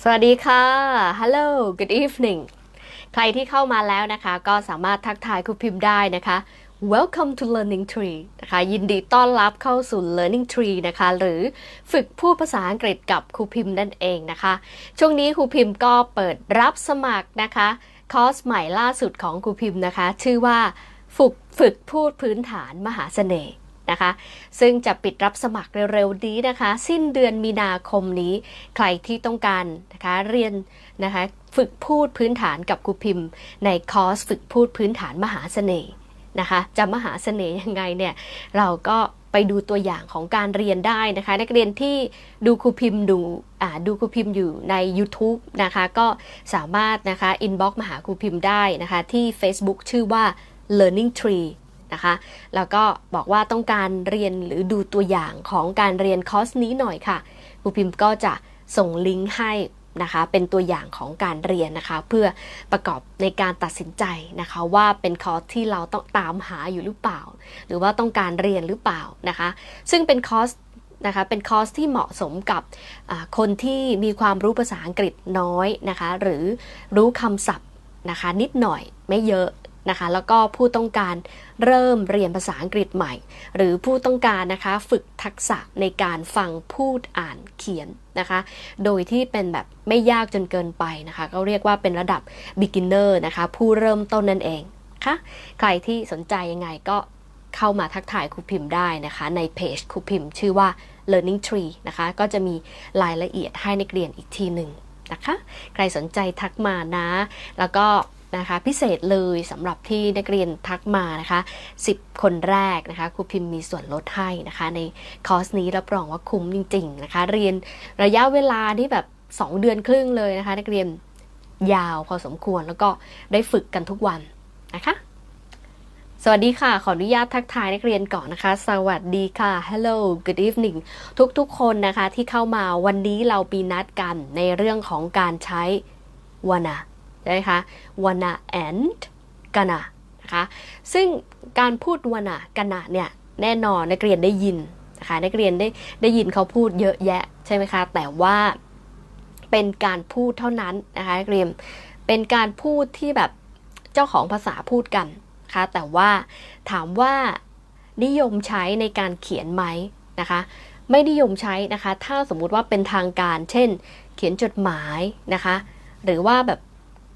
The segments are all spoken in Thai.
สวัสดีค่ะ Hello Good evening ใครที่เข้ามาแล้วนะคะ ก็สามารถทักทายครูพิมพ์ได้นะคะ Welcome to Learning Tree นะคะ ยินดีต้อนรับเข้าสู่ Learning Tree นะคะ หรือฝึกพูดภาษาอังกฤษกับครูพิมพ์นั่นเองนะคะ ช่วงนี้ครูพิมพ์ก็เปิดรับสมัครนะคะ คอร์สใหม่ล่าสุดของครูพิมพ์นะคะ ชื่อว่าฝึกฝึกพูดพื้นฐานมหาเสน่ห์ นะคะ ซึ่งจะปิดรับสมัครเร็วๆนี้นะคะ สิ้นเดือนมีนาคมนี้ ใครที่ต้องการนะคะเรียนนะคะฝึกพูดพื้นฐานกับครูพิมพ์ ในคอร์สฝึกพูดพื้นฐานมหาเสน่ห์นะคะจะมหาเสน่ห์ยังไงเนี่ยเราก็ไปดูตัวอย่างของการเรียนได้นะคะ นักเรียนที่ดูครูพิมพ์ดูดูครูพิมพ์อยู่ใน YouTube นะคะ ก็สามารถนะคะอินบ็อกมาหาครูพิมพ์ได้นะคะ ที่ Facebook ชื่อว่า Learning Tree นะคะ แล้วก็บอกว่าต้องการเรียนหรือดูตัวอย่างของการเรียนคอร์สนี้หน่อยค่ะครูพิมพ์ก็จะส่งลิงก์ให้นะคะ เป็นตัวอย่างของการเรียนนะคะ เพื่อประกอบในการตัดสินใจนะคะ ว่าเป็นคอร์สที่เราต้องตามหาอยู่หรือเปล่า หรือว่าต้องการเรียนหรือเปล่านะคะ ซึ่งเป็นคอร์สนะคะเป็นคอร์สที่เหมาะสมกับคนที่มีความรู้ภาษาอังกฤษน้อยนะคะ หรือรู้คำศัพท์นะคะ นิดหน่อยไม่เยอะ นะคะ แล้วก็ผู้ต้องการเริ่มเรียนภาษาอังกฤษใหม่ หรือผู้ต้องการนะคะฝึกทักษะในการฟังพูดอ่านเขียนนะคะ โดยที่เป็นแบบไม่ยากจนเกินไปนะคะ ก็เรียกว่าเป็นระดับ beginner นะคะ ผู้เริ่มต้นนั่นเองค่ะใครที่สนใจยังไงก็เข้ามาทักทายครูพิมพ์ได้นะคะ ในเพจครูพิมพ์ ชื่อว่า learning tree นะคะ ก็จะมีรายละเอียดให้นักเรียนอีกทีหนึ่งนะคะ ใครสนใจทักมานะ แล้วก็ นะคะพิเศษเลยสำหรับที่นักเรียนทักมานะคะ10 คนแรกนะคะครูพิมพ์มีส่วนลดให้นะคะ ในคอร์สนี้รับรองว่าคุ้มจริง ๆ นะคะ เรียนระยะเวลาที่แบบ 2 เดือนครึ่งเลยนะคะ นักเรียนยาวพอสมควรแล้วก็ได้ฝึกกันทุกวันนะคะ สวัสดีค่ะ ขออนุญาตทักทายนักเรียนก่อนนะคะ สวัสดีค่ะ hello good evening ทุกๆ คนนะคะที่เข้ามาวันนี้เราปีนัดกันในเรื่องของการใช้วานา นะคะ wanna and gonna นะคะซึ่งการพูด wanna gonna เนี่ยแน่นอนนักเรียนได้ยินนะคะนักเรียนได้ได้ยินเขาพูดเยอะแยะใช่ไหมคะแต่ว่าเป็นการพูดเท่านั้นนะคะนักเรียนเป็นการพูดที่แบบเจ้าของภาษาพูดกันนะคะแต่ว่าถามว่านิยมใช้ในการเขียนไหมนะคะไม่นิยมใช้นะคะ ถ้าสมมุติว่าเป็นทางการ เช่น เขียนจดหมายนะคะ หรือว่าแบบ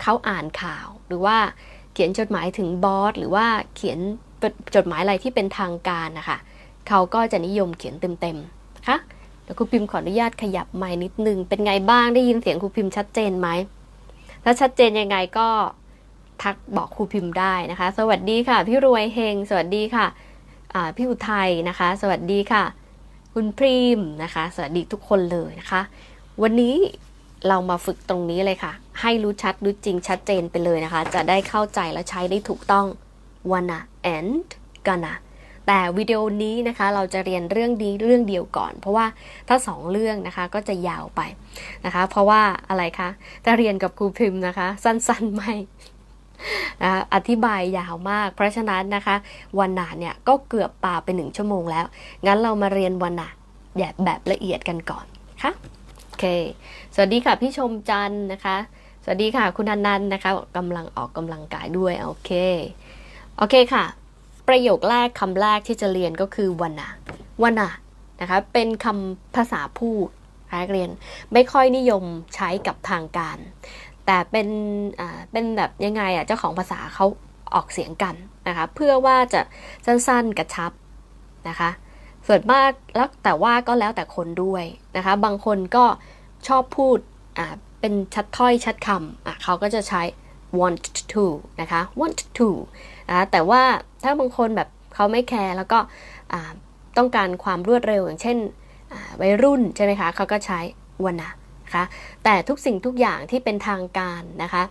เขาอ่านข่าว หรือว่าเขียนจดหมายถึงบอสหรือว่าเขียนจดหมายอะไรที่เป็นทางการนะคะเขาก็จะนิยมเขียนเต็มๆนะคะเดี๋ยวครูพิมพ์ขออนุญาตขยับไม้นิดนึง เป็นไงบ้างได้ยินเสียงครูพิมพ์ชัดเจนไหมถ้าชัดเจนยังไงก็ทักบอกครูพิมพ์ได้นะคะ สวัสดีค่ะ พี่รวยเฮง สวัสดีค่ะพี่อุทัยนะคะ สวัสดีค่ะ คุณพรีมนะคะ สวัสดีทุกคนเลยนะคะ วันนี้เรามาฝึกตรงนี้เลยค่ะ ให้รู้ชัดรู้จริงชัดเจนไปเลยนะคะ จะได้เข้าใจและใช้ได้ถูกต้อง wanna and gonna แต่วิดีโอนี้นะคะเราจะเรียนเรื่องนี้เรื่องเดียวก่อน เพราะว่าถ้าสองเรื่องนะคะก็จะยาวไปนะคะ เพราะว่าอะไรคะจะเรียนกับครูพิมพ์นะคะ สั้นๆไม่นะคะอธิบายยาวมาก เพราะฉะนั้นนะคะ วันหนาเนี่ยก็เกือบป่าไปหนึ่งชั่วโมงแล้ว งั้นเรามาเรียนวันหนาแบบละเอียดกันก่อนค่ะโอเค สวัสดีค่ะพี่ชมจันนะคะ วัสดีค่ะ คุณนันต์นะคะกำลังออกกำลังกายด้วยโอเคโอเคค่ะ ประโยคแรกคำแรกที่จะเรียนก็คือวันนะวันนะนะคะเป็นคำภาษาพูดนักเรียนไม่ค่อยนิยมใช้กับทางการ แต่เป็นอ่าเป็นแบบยังไงอะเจ้าของภาษาเขาออกเสียงกันนะคะเพื่อว่าจะสั้นๆกระชับนะคะส่วนมากแล้วแต่ว่าก็แล้วแต่คนด้วยนะคะบางคนก็ชอบพูดอ่า เป็นชัดถ้อยชัดคำอะเขาก็จะใช้ want to นะคะ want to นะแต่ว่าถ้าบางคนแบบเขาไม่แคร์แล้วก็ต้องการความรวดเร็วอย่างเช่นวัยรุ่นใช่ไหมคะเขาก็ใช้ wanna นะคะแต่ทุกสิ่งทุกอย่างที่เป็นทางการนะคะ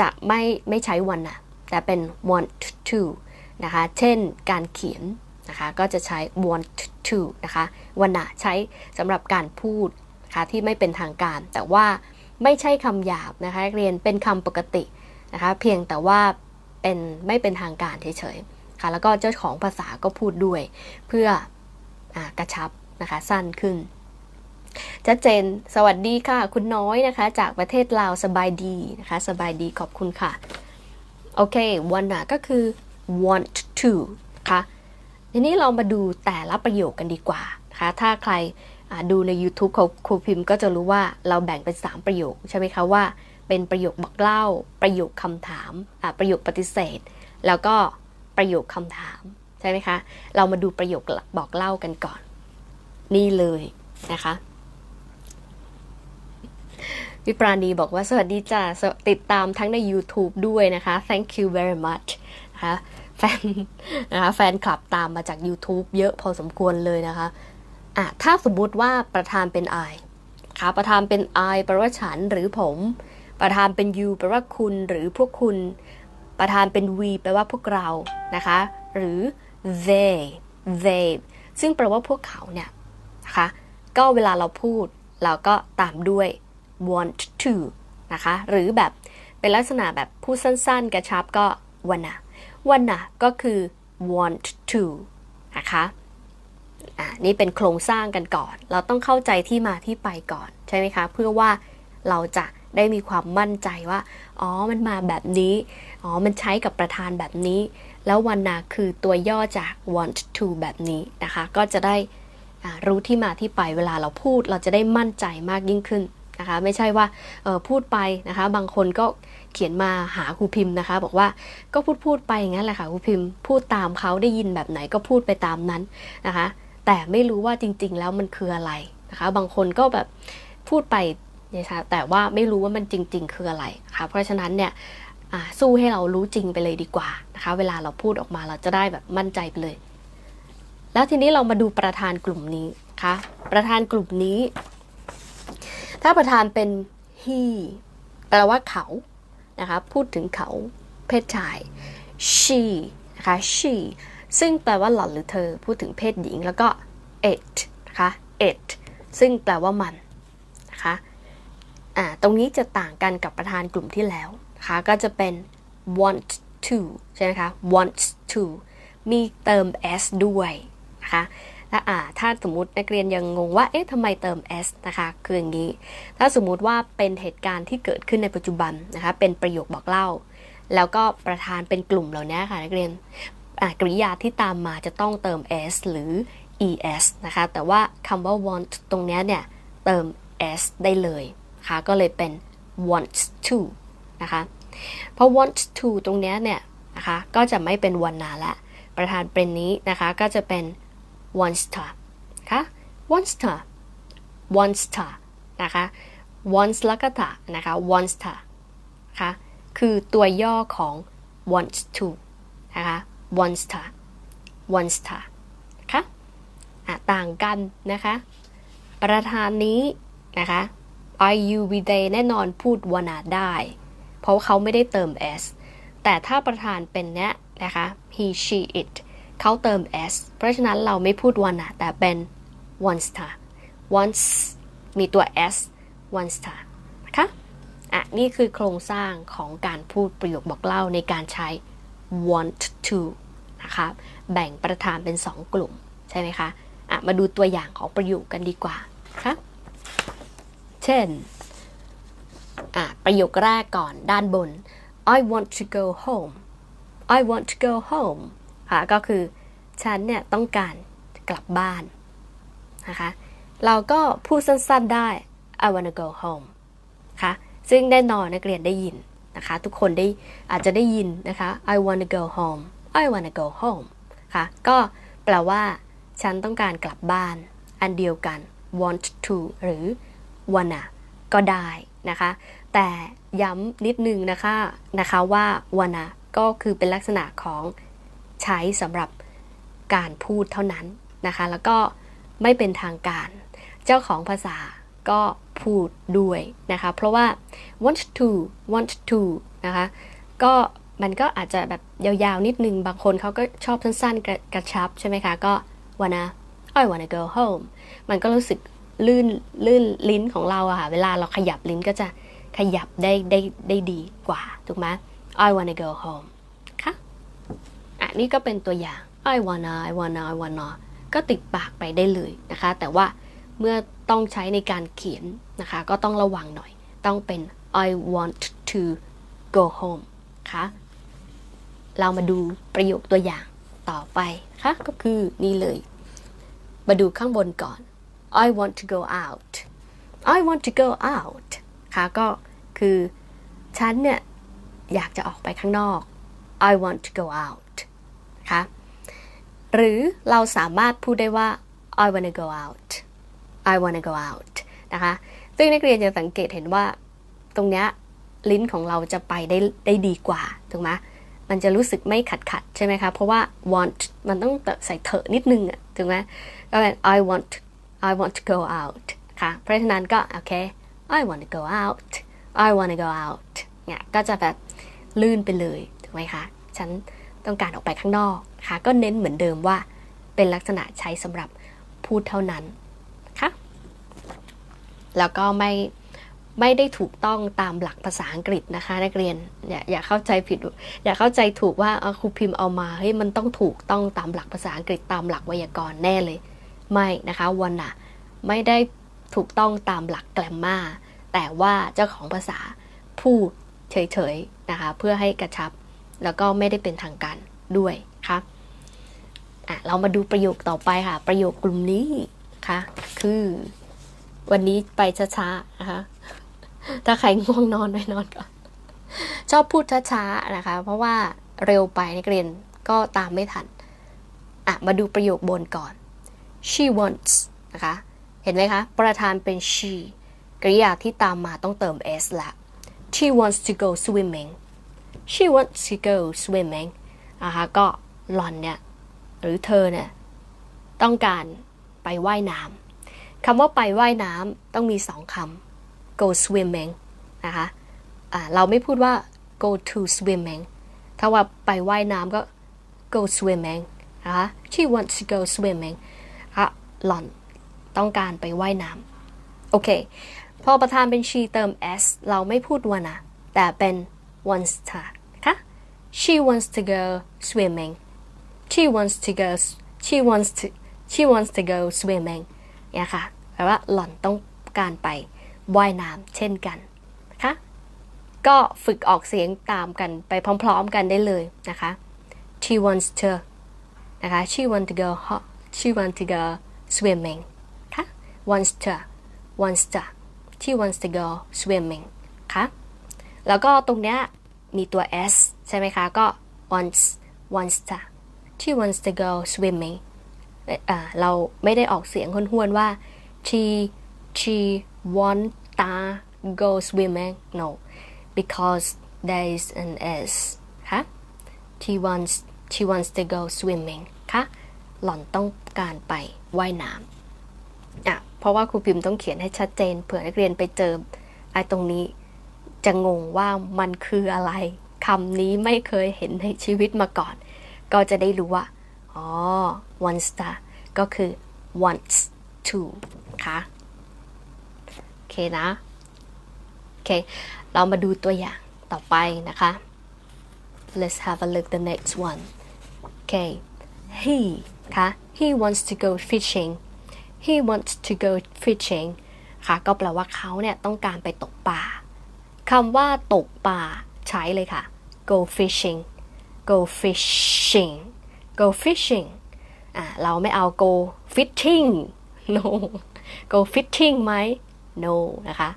จะไม่ไม่ใช้ wanna แต่เป็น want to นะคะ เช่นการเขียนนะคะก็จะใช้ want to นะคะวันนะใช้สำหรับการพูดนะคะที่ไม่เป็นทางการแต่ว่า ไม่ใช่คำหยาบนะคะเรียนเป็นคำปกตินะคะเพียงแต่ว่าเป็นไม่เป็นทางการเฉยๆค่ะแล้วก็เจ้าของภาษาก็พูดด้วย เพื่ออกระชับนะคะสั้นขึ้นชัดเจน สวัสดีค่ะ คุณน้อยนะคะ จากประเทศลาวสบายดีนะคะ สบายดีขอบคุณค่ะ โอเค wanna ก็คือ want to นะคะทีนี้เรามาดูแต่ละประโยคกันดีกว่านะคะ ถ้าใคร ดูใน YouTube ของครูพิมพ์ก็จะรู้ว่าเราแบ่งเป็น 3 ประโยคใช่ไหมคะว่า เป็นประโยคบอกเล่า ประโยคคำถาม ประโยคปฏิเสธ แล้วก็ประโยคคำถามใช่ไหมคะ เรามาดูประโยคบอกเล่ากันก่อน นี่เลยนะคะวิปราณีบอกว่าสวัสดีจ้าติดตามทั้งใน YouTube ด้วยนะคะ thank you very much นะคะแฟนนะคะแฟนคลับตามมาจาก YouTube เยอะพอสมควรเลยนะคะ อะถ้าสมมุติว่าประธานเป็น I ค่ะประธานเป็น I แปลว่าฉันหรือผม ประธานเป็น you แปลว่าคุณหรือพวกคุณ ประธานเป็น we แปลว่าพวกเรานะคะ หรือ they they ซึ่งแปลว่าพวกเขาเนี่ยนะคะก็เวลาเราพูดเราก็ตามด้วย want to นะคะ หรือแบบเป็นลักษณะแบบพูดสั้นๆ กระชับก็ wanna wanna ก็คือ want to นะคะ อ่านี่เป็นโครงสร้างกันก่อน เราต้องเข้าใจที่มาที่ไปก่อนใช่ไหมคะ เพื่อว่าเราจะได้มีความมั่นใจว่า อ๋อ มันมาแบบนี้ อ๋อ มันใช้กับประธานแบบนี้ แล้ววันนาคือตัวย่อจาก want to แบบนี้นะคะ ก็จะได้รู้ที่มาที่ไปเวลาเราพูดเราจะได้มั่นใจมากยิ่งขึ้นนะคะ ไม่ใช่ว่าออพูดไปนะคะ บางคนก็เขียนมาหาครูพิมพ์นะคะ บอกว่าก็พูดพูดไปอย่างนั้นแหละค่ะครูพิมพ์ พูดตามเขาได้ยินแบบไหนก็พูดไปตามนั้นนะคะ แต่ไม่รู้ว่าจริง ๆ แล้วมันคืออะไรนะคะ บางคนก็แบบพูดไปนะคะแต่ว่าไม่รู้ว่ามันจริง ๆ คืออะไรนะคะเพราะฉะนั้นเนี่ยสู้ให้เรารู้จริงไปเลยดีกว่านะคะ เวลาเราพูดออกมาเราจะได้แบบมั่นใจไปเลย แล้วทีนี้เรามาดูประธานกลุ่มนี้คะประธานกลุ่มนี้ ถ้าประธานเป็น he แปลว่าเขานะคะ พูดถึงเขาเพศชาย she นะคะ she ซึ่งแปลว่าหล่อนหรือเธอพูดถึงเพศหญิง แล้วก็ it นะคะ it ซึ่งแปลว่ามันนะคะอ่าตรงนี้จะต่างกันกับประธานกลุ่มที่แล้วนะคะก็จะเป็น want to ใช่ไหมคะ wants to มีเติม s ด้วยนะคะและอ่าถ้าสมมตินักเรียนยังงงว่า เอ๊ะทำไมเติม s นะคะ คืออย่างนี้ ถ้าสมมุติว่าเป็นเหตุการณ์ที่เกิดขึ้นในปัจจุบันนะคะ เป็นประโยคบอกเล่า แล้วก็ประธานเป็นกลุ่มเหล่านี้ค่ะนักเรียน กริยาที่ตามมาจะต้องเติม s หรือ es นะคะ แต่ว่าคำว่า want ตรงนี้เนี่ย เติม s ได้เลยนะคะก็เลยเป็น wants to นะคะเพราะ wants to ตรงนี้เนี่ยนะคะก็จะไม่เป็นวันนาละ ประธานเป็นนี้นะคะก็จะเป็น wants to ค่ะ wants to wants to นะคะ wants แล้วก็ to นะคะ wants to ค่ะคือตัวย่อของ wants to นะคะ wants to wants to ค่ะอะต่างกันนะคะ ประธานนี้นะคะ I you we they แน่นอนพูด wanna ได้ เพราะเขาไม่ได้เติม s แต่ถ้าประธานเป็นเนี้ยนะคะ he she it เขาเติม s เพราะฉะนั้นเราไม่พูด wanna แต่เป็น wants to wants มีตัว s wants to นะคะอะนี่คือโครงสร้างของการพูดประโยคบอกเล่าในการใช้ want to นะคะแบ่งประธานเป็น 2 กลุ่ม ใช่ไหมคะะมาดูตัวอย่างของประโยคกันดีกว่าค่ะเช่นอะประโยคแรกก่อนด้านบน I want to go home I want to go home ค่ะก็คือฉันเนี่ยต้องการกลับบ้านนะคะเราก็พูดสั้นๆได้ I wanna go home ค่ะซึ่งแน่นอนนักเรียนได้ยิน นะคะ ทุกคนได้อาจจะได้ยินนะคะ I wanna go home I wanna go home ค่ะ ก็แปลว่า ฉันต้องการกลับบ้าน อันเดียวกัน want to หรือ wanna ก็ได้นะคะ แต่ย้ำนิดนึงนะคะนะคะว่า wanna ก็คือเป็นลักษณะของใช้สำหรับการพูดเท่านั้นนะคะ แล้วก็ไม่เป็นทางการ เจ้าของภาษาก็ พูดด้วยนะคะ เพราะว่า want to want to นะคะ ก็มันก็อาจจะแบบยาวๆนิดนึง บางคนเขาก็ชอบสั้นๆ กระกระชับใช่ไหมคะ ก็ wanna I wanna go home มันก็รู้สึกลื่นลื่นลิ้นของเราอะค่ะ เวลาเราขยับลิ้นก็จะขยับได้ได้ได้ดีกว่า ถูกไหม I wanna go home ค่ะ อะ นี่ก็เป็นตัวอย่าง I wanna I wanna I wanna ก็ติดปากไปได้เลยนะคะ แต่ว่าเมื่อ ต้องใช้ในการเขียนนะคะ ก็ต้องระวังหน่อย ต้องเป็น I want to go home ค่ะ เรามาดูประโยคตัวอย่างต่อไปค่ะก็คือนี่เลย มาดูข้างบนก่อน I want to go out I want to go out ค่ะก็คือฉันเนี่ยอยากจะออกไปข้างนอก I want to go out ค่ะ หรือเราสามารถพูดได้ว่า I wanna go out I wanna go out นะคะ ซึ่งนักเรียนจะสังเกตเห็นว่าตรงเนี้ยลิ้นของเราจะไปได้ได้ดีกว่าถูกไหมมันจะรู้สึกไม่ขัดขัดใช่ไหมคะ เพราะว่า want มันต้องใส่เถอะนิดนึงอะถูกไหมก็เป็น I want I want to go out ค่ะ เพราะฉะนั้นก็โอเค I want to go out I want to go out เนี่ยก็จะแบบลื่นไปเลยถูกไหมคะ ฉันต้องการออกไปข้างนอกค่ะ ก็เน้นเหมือนเดิมว่าเป็นลักษณะใช้สำหรับพูดเท่านั้น แล้วก็ไม่ไม่ได้ถูกต้องตามหลักภาษาอังกฤษนะคะ นักเรียนอย่าอย่าเข้าใจผิด อย่าเข้าใจถูกว่าเอครูพิมพ์เอามาเฮ้ยมันต้องถูกต้องตามหลักภาษาอังกฤษตามหลักไวยากรณ์แน่เลย ไม่นะคะวันน่ะไม่ได้ถูกต้องตามหลักแกรมมาแต่ว่าเจ้าของภาษาพูดเฉยๆนะคะเพื่อให้กระชับ แล้วก็ไม่ได้เป็นทางการด้วยค่ะอะเรามาดูประโยคต่อไปค่ะ ประโยคกลุ่มนี้ค่ะคือ วันนี้ไปช้าๆนะคะ ถ้าใครง่วงนอนไปนอนก่อนชอบพูดช้าๆนะคะ เพราะว่าเร็วไปนักเรียนก็ตามไม่ทัน อะ มาดูประโยคบนก่อน she wants นะคะ เห็นไหมคะ ประธานเป็น she กริยาที่ตามมาต้องเติม s ละ she wants to go swimming she wants to go swimming นะคะก็หลอนเนี่ย หรือเธอเนี่ย ต้องการไปว่ายน้ำ คำว่าไปว่ายน้ำต้องมีสองคำ go swimming นะคะะเราไม่พูดว่า go to swimming ถ้าว่าไปว่ายน้ำก็ go swimming นะคะ she wants to go swimming ค่ะหล่อนต้องการไปว่ายน้ำโอเค พอประธานเป็น she เติม s เราไม่พูด wanna แต่เป็น wants to ค่ะ she wants to go swimming she wants to go she wants to she wants to go swimming เนี่ยค่ะแปลว่าหล่อนต้องการไปว่ายน้ำเช่นกันนะคะก็ฝึกออกเสียงตามกันไปพร้อมๆกันได้เลยนะคะ she wants to นะคะ she wants to go she wants to go swimming ค่ะ wants to wants to she wants to go swimming ค่ะแล้วก็ตรงเนี้ยมีตัว s ใช่ไหมคะ ก็ wants wants to she wants to go swimming เราไม่ได้ออกเสียงห้วนๆว่า she she want to go swimming no because there is an s ค่ะ she wants she wants to go swimming ค่ะ หล่อนต้องการไปว่ายน้ำอะ เพราะว่าครูพิมพ์ต้องเขียนให้ชัดเจน เผื่อนักเรียนไปเจอไอ้ตรงนี้จะงงว่ามันคืออะไรคำนี้ไม่เคยเห็นในชีวิตมาก่อน ก็จะได้รู้ว่า อ๋อ wants to ก็คือ wants to ค่ะโอเคนะโอเค เรามาดูตัวอย่างต่อไปนะคะ let's have a look the next one okay he ค่ะ he wants to go fishing he wants to go fishing ค่ะ ก็แปลว่าเขาเนี่ยต้องการไปตกปลาคำว่าตกปลาใช้เลยค่ะ go fishing go fishing go fishing อะเราไม่เอา go fishing no go fishing ไหม no นะคะ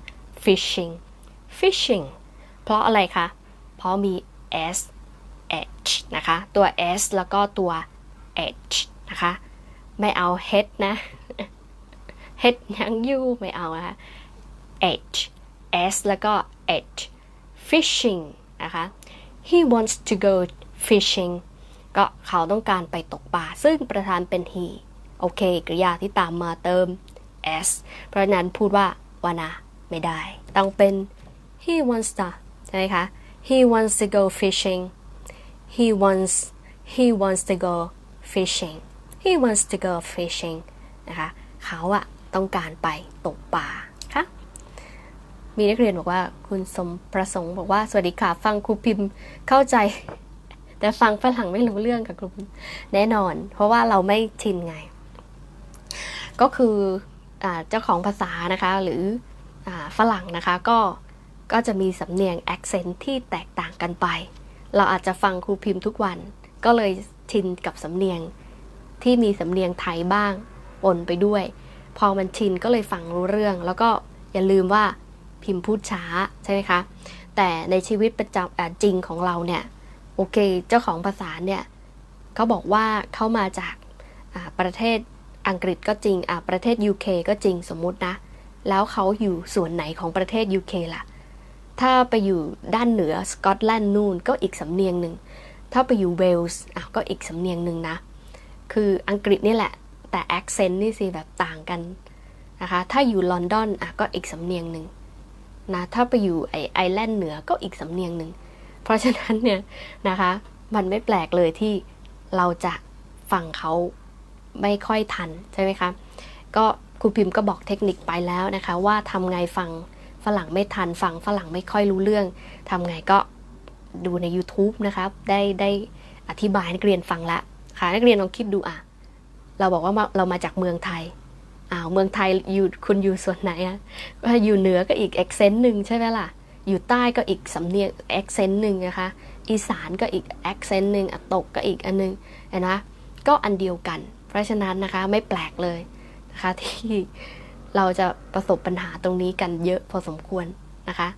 fishing fishing เพราะอะไรคะ เพราะมี s h นะคะ ตัว s แล้วก็ตัว h นะคะ ไม่เอา head นะ head ยังอยู่ไม่เอานะคะ h s แล้วก็ h fishing นะคะ he wants to go fishing ก็เขาต้องการไปตกปลาซึ่งประธานเป็น he โอเคกริยาที่ตามมาเติม s เพราะนั้นพูดว่าวานาไม่ได้ ต้องเป็น he wants to ใช่ไหมคะ he wants to go fishing he wants he wants to go fishing he wants to go fishing นะคะเขาอะต้องการไปตกปลาค่ะมีนักเรียนบอกว่าคุณสมประสงค์บอกว่า สวัสดีค่ะ ฟังครูพิมพ์เข้าใจ แต่ฟังฝรั่งไม่รู้เรื่องค่ะครูพิมแน่นอน เพราะว่าเราไม่ชินไง ก็คืออเจ้าของภาษานะคะ หรืออฝรั่งนะคะก็ก็จะมีสำเนียง accent ที่แตกต่างกันไป เราอาจจะฟังครูพิมพ์ทุกวัน ก็เลยชินกับสำเนียงที่มีสำเนียงไทยบ้างปนไปด้วย พอมันชินก็เลยฟังรู้เรื่อง แล้วก็อย่าลืมว่าพิมพ์พูดช้าใช่ไหมคะ แต่ในชีวิตประจำจริงของเราเนี่ย โอเค เจ้าของภาษาเนี่ยเขาบอกว่าเขามาจากาประเทศอังกฤษก็จริงประเทศ UK ก็จริงสมมุตินะ แล้วเขาอยู่ส่วนไหนของประเทศ UK ล่ะ ถ้าไปอยู่ด้านเหนือสกอตแลนด์นู่นก็อีกสำเนียงหนึ่ง ถ้าไปอยู่เวลส์ก็อีกสำเนียงหนึ่งนะ คืออังกฤษนี่แหละ แต่ accent นี่สิแบบต่างกันนะคะ ถ้าอยู่ลอนดอนก็อีกสำเนียงหนึ่งนะ ถ้าไปอยู่ไอไอแลนด์เหนือก็อีกสำเนียงหนึ่ง เพราะฉะนั้นเนี่ยนะคะ มันไม่แปลกเลยที่เราจะฟังเขาไม่ค่อยทันใช่ไหมคะ ก็ครูพิมพ์ก็บอกเทคนิคไปแล้วนะคะ ว่าทำไงฟังฝรั่งไม่ทันฟังฝรั่งไม่ค่อยรู้เรื่องทำไงก็ดูใน YouTube นะครับ ได้ได้อธิบายนักเรียนฟังละค่ะนักเรียนลองคิดดูอะ เราบอกว่าเรามาจากเมืองไทยอ้าวเมืองไทยอยู่คุณอยู่ส่วนไหนอะว่าอยู่เหนือก็อีก accent หนึ่งใช่ไหมล่ะ อยู่ใต้ก็อีกสำเนียง accent หนึ่งนะคะ อีสานก็อีก accent หนึ่งอะตกก็อีกอันหนึงเห็นนะก็อันเดียวกัน เพราะฉะนั้นนะคะไม่แปลกเลยนะคะที่เราจะประสบปัญหาตรงนี้กันเยอะพอสมควรนะคะ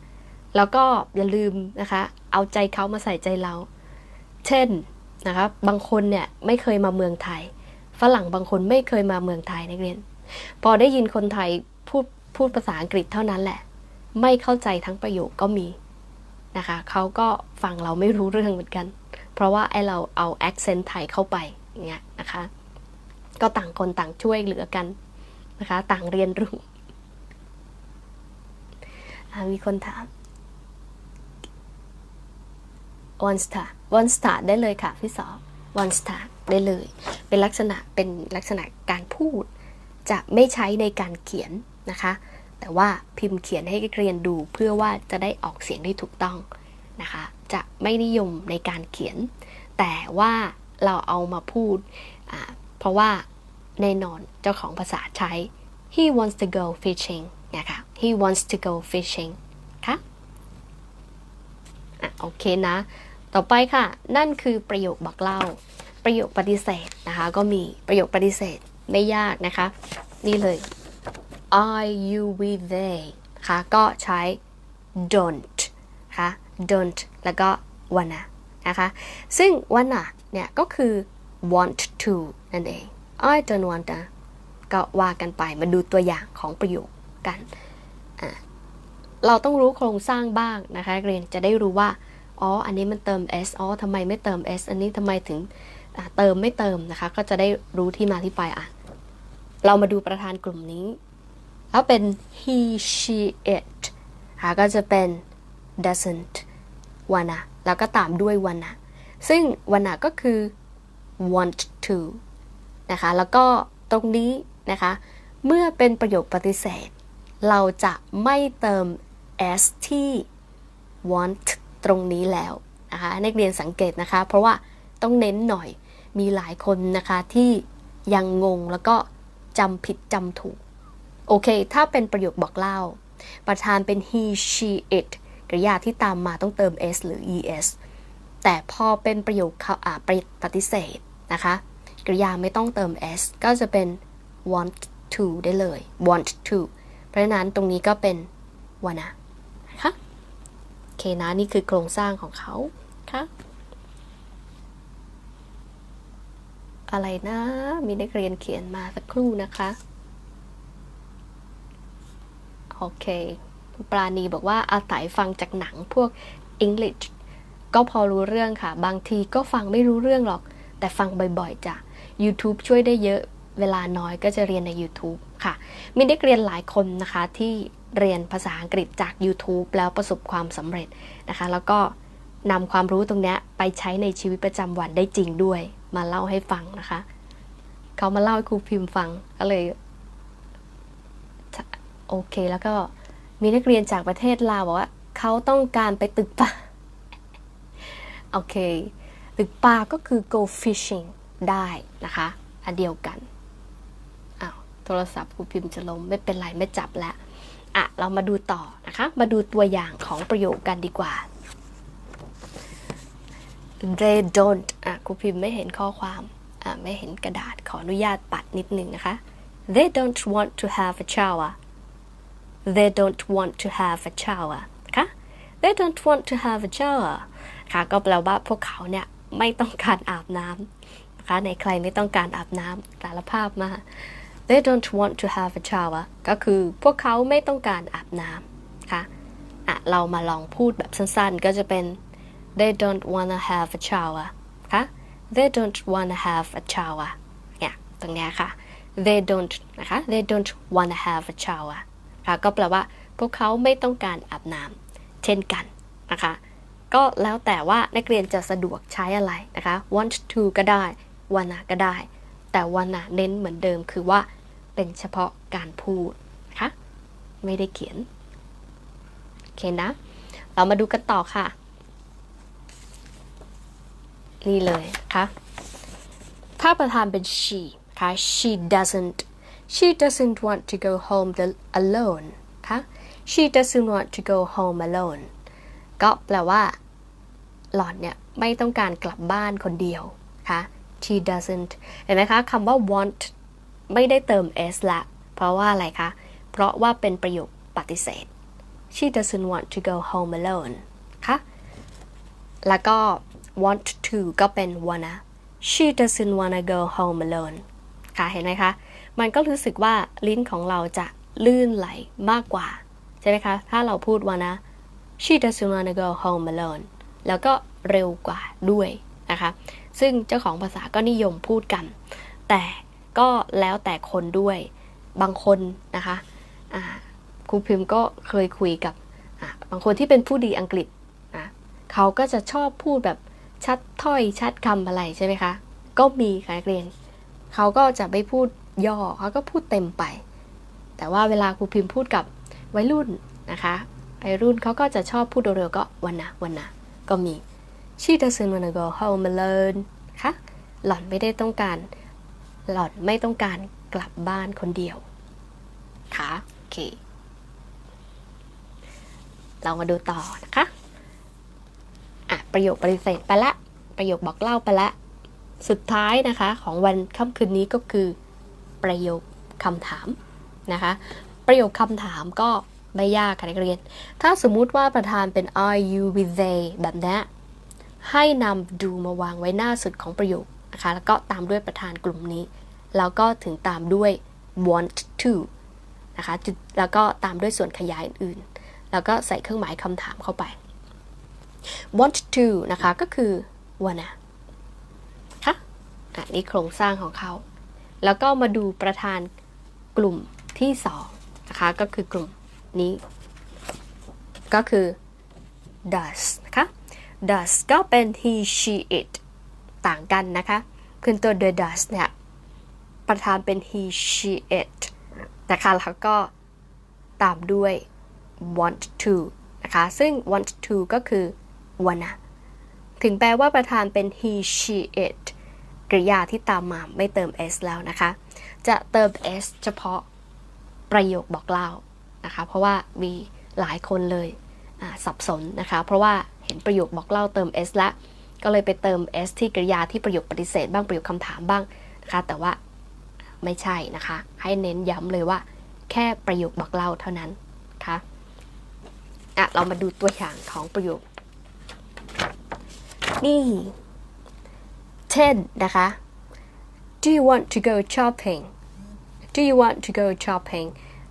แล้วก็อย่าลืมนะคะ เอาใจเขามาใส่ใจเรา เช่นนะคะบางคนเนี่ยไม่เคยมาเมืองไทย ฝรั่งบางคนไม่เคยมาเมืองไทยนักเรียน พอได้ยินคนไทยพูดพูดภาษาอังกฤษเท่านั้นแหละ ไม่เข้าใจทั้งประโยคก็มีนะคะเขาก็ฟังเราไม่รู้เรื่องเหมือนกัน เพราะว่าไอเราเอา accent ไทยเข้าไปอย่างเงี้ยนะคะก็ต่างคนต่างช่วยเหลือกันนะคะต่างเรียนรู้มีคนถาม one star one star ได้เลยค่ะพี่สอ one star ได้เลย เป็นลักษณะเป็นลักษณะการพูด จะไม่ใช้ในการเขียนนะคะ แต่ว่าพิมพ์เขียนให้นักเรียนดูเพื่อว่าจะได้ออกเสียงได้ถูกต้องนะคะ จะไม่นิยมในการเขียน แต่ว่าเราเอามาพูด เพราะว่าแน่นอนเจ้าของภาษาใช้ he wants to go fishing นะคะ he wants to go fishing ค่ะอะโอเคนะ ต่อไปค่ะ นั่นคือประโยคบอกเล่า ประโยคปฏิเสธนะคะ ก็มีประโยคปฏิเสธไม่ยากนะคะ นี่เลย I you we they นะคะก็ใช้ don't นะคะ don't แล้วก็ wanna นะคะซึ่ง wanna เนี่ยก็คือ want to นั่นเอง I don't want to ก็ว่ากันไปมาดูตัวอย่างของประโยคกัน เราต้องรู้โครงสร้างบ้างนะคะเรียนจะได้รู้ว่า อ๋อ อันนี้มันเติม s อ๋อทำไมไม่เติม s อันนี้ทำไมถึงเติมไม่เติมนะคะ ก็จะได้รู้ที่มาที่ไปอะ เรามาดูประธานกลุ่มนี้ แล้วเป็น he she it ค่ะก็จะเป็น doesn't wanna แล้วก็ตามด้วย wanna ซึ่ง wanna ก็คือ want to นะคะ แล้วก็ตรงนี้นะคะ เมื่อเป็นประโยคปฏิเสธ เราจะไม่เติม s ที่ want ตรงนี้แล้วนะคะนักเรียนสังเกตนะคะ เพราะว่าต้องเน้นหน่อยมีหลายคนนะคะที่ยังงงแล้วก็จำผิดจำถูก โอเค ถ้าเป็นประโยคบอกเล่า ประธานเป็น he she it กริยาที่ตามมาต้องเติม s หรือ es แต่พอเป็นประโยคเขาอ่าปฏิเสธนะคะ กริยาไม่ต้องเติม s ก็จะเป็น want to ได้เลย want to เพราะฉะนั้นตรงนี้ก็เป็น wanna นะคะโอเคนะ นี่คือโครงสร้างของเขาค่ะอะไรนะ มีนักเรียนเขียนมาสักครู่นะคะ โอเค ปราณีบอกว่าอาศัยฟังจากหนังพวก English ก็พอรู้เรื่องค่ะ บางทีก็ฟังไม่รู้เรื่องหรอก แต่ฟังบ่อยๆจ้ะ YouTube ช่วยได้เยอะ เวลาน้อยก็จะเรียนใน YouTube ค่ะ มีนักเรียนหลายคนนะคะที่เรียนภาษาอังกฤษจาก YouTube แล้วประสบความสำเร็จนะคะ แล้วก็นำความรู้ตรงนี้ไปใช้ในชีวิตประจำวันได้จริงด้วย มาเล่าให้ฟังนะคะ เขามาเล่าให้ครูพิมพ์ฟังก็เลย โอเค แล้วก็มีนักเรียนจากประเทศลาวบอกว่าเขาต้องการไปตึกป่าโอเค ตึกป่าก็คือ go fishing ได้นะคะ อันเดียวกันอ้าวโทรศัพท์ครูพิมพ์จะล้มไม่เป็นไร ไม่จับแล้วอะ เรามาดูต่อนะคะ มาดูตัวอย่างของประโยคกันดีกว่า they don't อะครูพิมพ์ไม่เห็นข้อความอะไม่เห็นกระดาษขออนุญาตปัดนิดนึงนะคะ they don't want to have a shower they don't want to have a shower นะคะ they don't want to have a shower ค่ะก็แปลว่าพวกเขาเนี่ยไม่ต้องการอาบน้ำนะคะในใครไม่ต้องการอาบน้ำสารภาพมา they don't want to have a shower ก็คือพวกเขาไม่ต้องการอาบน้ำค่ะอะเรามาลองพูดแบบสั้นๆ ก็จะเป็น they don't wanna have a shower ค่ะ they don't wanna have a shower เนี่ยตรงเนี้ยค่ะ they don't นะคะ they don't wanna have a shower ค่ะก็แปลว่าพวกเขาไม่ต้องการอาบน้ำเช่นกันนะคะ ก็แล้วแต่ว่านักเรียนจะสะดวกใช้อะไรนะคะ want to ก็ได้ wanna ก็ได้ แต่ wanna เน้นเหมือนเดิมคือว่าเป็นเฉพาะการพูดนะคะไม่ได้เขียน โอเคนะ เรามาดูกันต่อค่ะ นี่เลยนะคะถ้าประธานเป็น she ค่ะ she doesn't she doesn't want to go home the, alone ค่ะ she doesn't want to go home alone ก็แปลว่า หล่อนเนี่ย ไม่ต้องการกลับบ้านคนเดียวค่ะ she doesn't เห็นไหมคะคำว่า want ไม่ได้เติม s ละ เพราะว่าอะไรคะ เพราะว่าเป็นประโยคปฏิเสธ she doesn't want to go home alone ค่ะ แล้วก็ want to ก็เป็น wanna she doesn't wanna go home alone ค่ะ เห็นไหมคะ มันก็รู้สึกว่าลิ้นของเราจะลื่นไหลมากกว่า ใช่ไหมคะ ถ้าเราพูด wanna she doesn't wanna go home alone แล้วก็เร็วกว่าด้วยนะคะ ซึ่งเจ้าของภาษาก็นิยมพูดกัน แต่ก็แล้วแต่คนด้วย บางคนนะคะครูพิมพ์ก็เคยคุยกับบางคนที่เป็นผู้ดีอังกฤษ เขาก็จะชอบพูดแบบชัดถ้อยชัดคำอะไรใช่ไหมคะ ก็มีค่ะนักเรียน เขาก็จะไม่พูด ย่อเขาก็พูดเต็มไป แต่ว่าเวลาครูพิมพ์พูดกับวัยรุ่นนะคะวัยรุ่นเขาก็จะชอบพูดเร็วๆก็วันนะวันนะก็มี she doesn't wanna go home alone ค่ะหล่อนไม่ได้ต้องการ หล่อนไม่ต้องการกลับบ้านคนเดียวค่ะโอเคเรามาดูต่อนะคะอะประโยคปฏิเสธไปละ ประโยคบอกเล่าไปละ สุดท้ายนะคะ ของวันค่ำคืนนี้ก็คือ ประโยคคำถามนะคะ ประโยคคำถามก็ไม่ยากค่ะนักเรียน ถ้าสมมุติว่าประธานเป็น are you with they แบบนี้ให้นำดูมาวางไว้หน้าสุดของประโยคนะคะ แล้วก็ตามด้วยประธานกลุ่มนี้ แล้วก็ถึงตามด้วย want to นะคะจุดแล้วก็ตามด้วยส่วนขยายอื่นๆแล้วก็ใส่เครื่องหมายคำถามเข้าไป want to นะคะ ก็คือ wanna ค่ะอันนี้โครงสร้างของเขา แล้วก็มาดูประธานกลุ่มที่สองนะคะก็คือกลุ่มนี้ ก็คือ does นะคะ does ก็เป็น he she it ต่างกันนะคะคือตัว the does เนี่ย ประธานเป็น he she it นะคะแล้วก็ตามด้วย want to นะคะซึ่ง want to ก็คือ wanna ถึงแปลว่าประธานเป็น he she it กริยาที่ตามมาไม่เติม s แล้วนะคะ จะเติม s เฉพาะประโยคบอกเล่านะคะ เพราะว่ามีหลายคนเลยสับสนนะคะ เพราะว่าเห็นประโยคบอกเล่าเติม s ละ ก็เลยไปเติม s ที่กริยาที่ประโยคปฏิเสธบ้างประโยคคำถามบ้างนะคะ แต่ว่าไม่ใช่นะคะ ให้เน้นย้ำเลยว่า แค่ประโยคบอกเล่าเท่านั้นคะอะเรามาดูตัวอย่างของประโยค นี่ เช่นนะคะ Do you want to go shopping Do you want to go shopping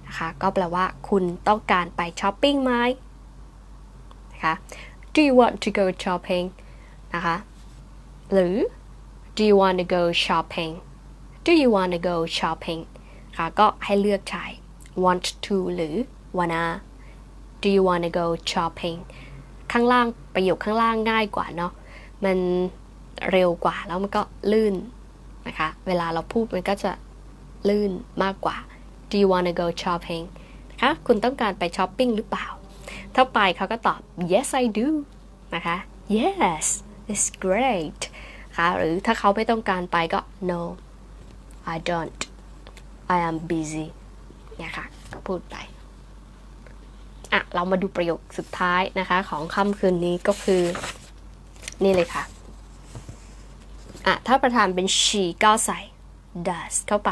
นะคะก็แปลว่าคุณต้องการไปช้อปปิ้งไหมนะคะ Do you want to go shopping นะคะหรือ Do you want to go shopping Do you want to go shopping ค่ะก็ให้เลือกใช้ want to หรือ wanna Do you want to go shopping ข้างล่างประโยคข้างล่างง่ายกว่าเนาะมัน เร็วกว่า แล้วมันก็ลื่นนะคะ เวลาเราพูดมันก็จะลื่นมากกว่า Do you want to go shopping นะคะ คุณต้องการไปช้อปปิ้งหรือเปล่า ถ้าไปเขาก็ตอบ yes I do นะคะ yes it's great ค่ะ หรือถ้าเขาไม่ต้องการไปก็ no I don't I am busy เนี่ยค่ะ ก็พูดไป อะ เรามาดูประโยคสุดท้ายนะคะ ของค่ำคืนนี้ก็คือ นี่เลยค่ะ อะถ้าประธานเป็น she ก็ใส่ does เข้าไป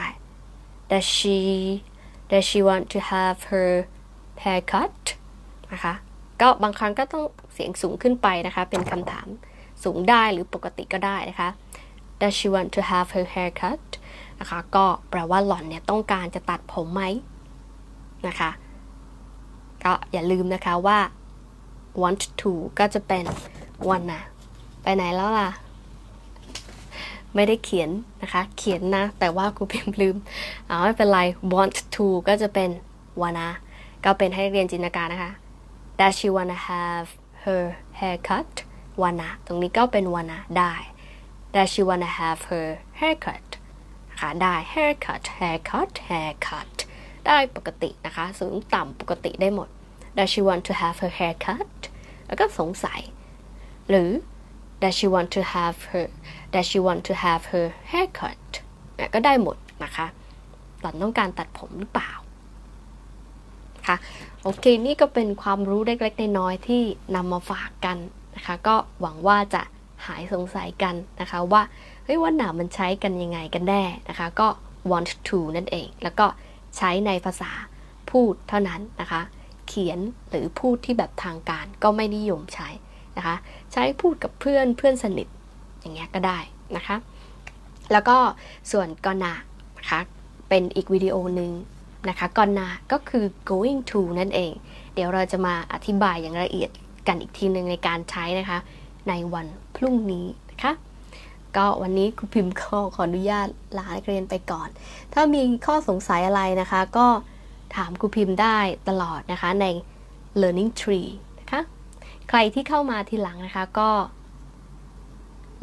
does she does she want to have her hair cut นะคะ ก็บางครั้งก็ต้องเสียงสูงขึ้นไปนะคะ เป็นคำถามสูงได้หรือปกติก็ได้นะคะ does she want to have her hair cut นะคะ ก็แปลว่าหล่อนเนี่ยต้องการจะตัดผมไหมนะคะ ก็อย่าลืมนะคะว่า want to ก็จะเป็น wanna ไปไหนแล้วล่ะ ไม่ได้เขียนนะคะ เขียนนะ แต่ว่าครูพิมพ์ลืมเอาไม่เป็นไร want to ก็จะเป็น wanna ก็เป็นให้เรียนจินตนาการนะคะ Does she wanna have her hair cut wanna ตรงนี้ก็เป็น wanna ได้ Does she wanna have her haircut นะคะได้ haircut haircut haircut ได้ปกตินะคะ สูงต่ำปกติได้หมด Does she want to have her hair cut แล้วก็สงสัย หรือ Does she want to have her Does she want to have her haircut เนี่ยก็ได้หมดนะคะหล่อนต้องการตัดผมหรือเปล่าค่ะโอเค นี่ก็เป็นความรู้เล็กๆน้อยๆที่นำมาฝากกันนะคะ ก็หวังว่าจะหายสงสัยกันนะคะว่าเฮ้ยว่าหนามันใช้กันยังไงกันแน่นะคะ ก็ want to นั่นเอง แล้วก็ใช้ในภาษาพูดเท่านั้นนะคะ เขียนหรือพูดที่แบบทางการก็ไม่นิยมใช้ นะคะ ใช้พูดกับเพื่อนเพื่อนสนิทอย่างเงี้ยก็ได้นะคะ แล้วก็ส่วนกอนานะคะเป็นอีกวิดีโอหนึ่งนะคะกอนนาก็คือ going to นั่นเอง เดี๋ยวเราจะมาอธิบายอย่างละเอียดกันอีกทีหนึ่งในการใช้นะคะ ในวันพรุ่งนี้นะคะก็วันนี้ครูพิมพ์ขอขออนุญาตลาเรียนไปก่อน ถ้ามีข้อสงสัยอะไรนะคะ ก็ถามครูพิมพ์ได้ตลอดนะคะใน learning tree ใครที่เข้ามาทีหลังนะคะก็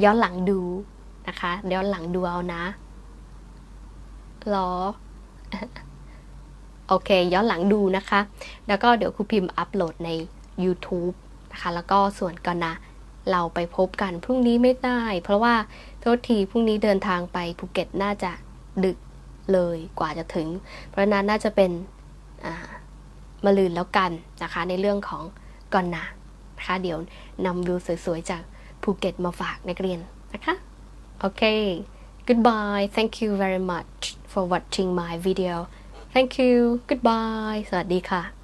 ย้อนหลังดูนะคะย้อนหลังดูเอานะรอโอเค ย้อนหลังดูนะคะ แล้วก็เดี๋ยวครูพิมพ์อัปโหลดใน YouTube นะคะ แล้วก็ส่วนก่อนนะ เราไปพบกันพรุ่งนี้ไม่ได้ เพราะว่าโทษทีพรุ่งนี้เดินทางไปภูเก็ตน่าจะดึกเลยกว่าจะถึง เพราะนั้นน่าจะเป็นมาลืนแล้วกันนะคะ ในเรื่องของก่อนนะ นะคะเดี๋ยวนำวิวสวยๆ จากภูเก็ตมาฝากนักเรียนนะคะ โอเค goodbye thank you very much for watching my video thank you goodbye สวัสดีค่ะ